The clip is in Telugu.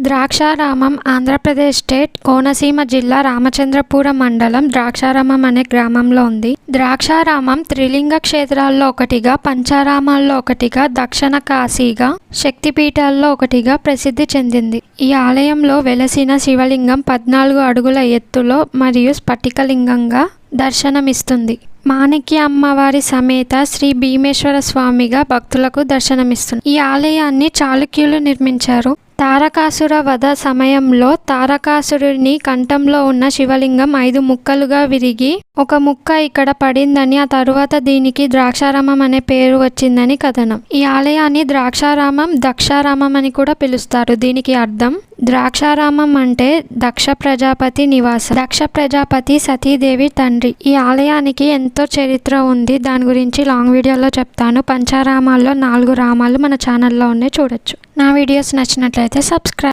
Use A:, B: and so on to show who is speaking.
A: ద్రాక్షారామం ఆంధ్రప్రదేశ్ స్టేట్ కోనసీమ జిల్లా రామచంద్రపురం మండలం ద్రాక్షారామం అనే గ్రామంలో ఉంది. ద్రాక్షారామం త్రిలింగ క్షేత్రాల్లో ఒకటిగా పంచారామాల్లో ఒకటిగా దక్షిణ కాశీగా శక్తిపీఠాల్లో ఒకటిగా ప్రసిద్ధి చెందింది. ఈ ఆలయంలో వెలసిన శివలింగం పద్నాలుగు అడుగుల ఎత్తులో మరియు స్ఫటికలింగంగా దర్శనమిస్తుంది. మాణిక్య అమ్మవారి సమేత శ్రీ భీమేశ్వర స్వామిగా భక్తులకు దర్శనమిస్తుంది. ఈ ఆలయాన్ని చాళుక్యులు నిర్మించారు. తారకాసుర వధ సమయంలో తారకాసురుని కంఠంలో ఉన్న శివలింగం ఐదు ముక్కలుగా విరిగి ఒక ముక్క ఇక్కడ పడిందని ఆ తరువాత దీనికి ద్రాక్షారామం అనే పేరు వచ్చిందని కథనం. ఈ ఆలయాన్ని ద్రాక్షారామం దక్షారామం అని కూడా పిలుస్తారు. దీనికి అర్థం ద్రాక్షారామం అంటే దక్ష ప్రజాపతి నివాసం. దక్ష ప్రజాపతి సతీదేవి తండ్రి. ఈ ఆలయానికి ఎంతో చరిత్ర ఉంది. దాని గురించి లాంగ్ వీడియోలో చెప్తాను. పంచారామాల్లో నాలుగు రామాలు మన ఛానల్లో ఉన్నాయి. చూడొచ్చు. నా వీడియోస్ నచ్చినట్లయితే సబ్స్క్రైబ్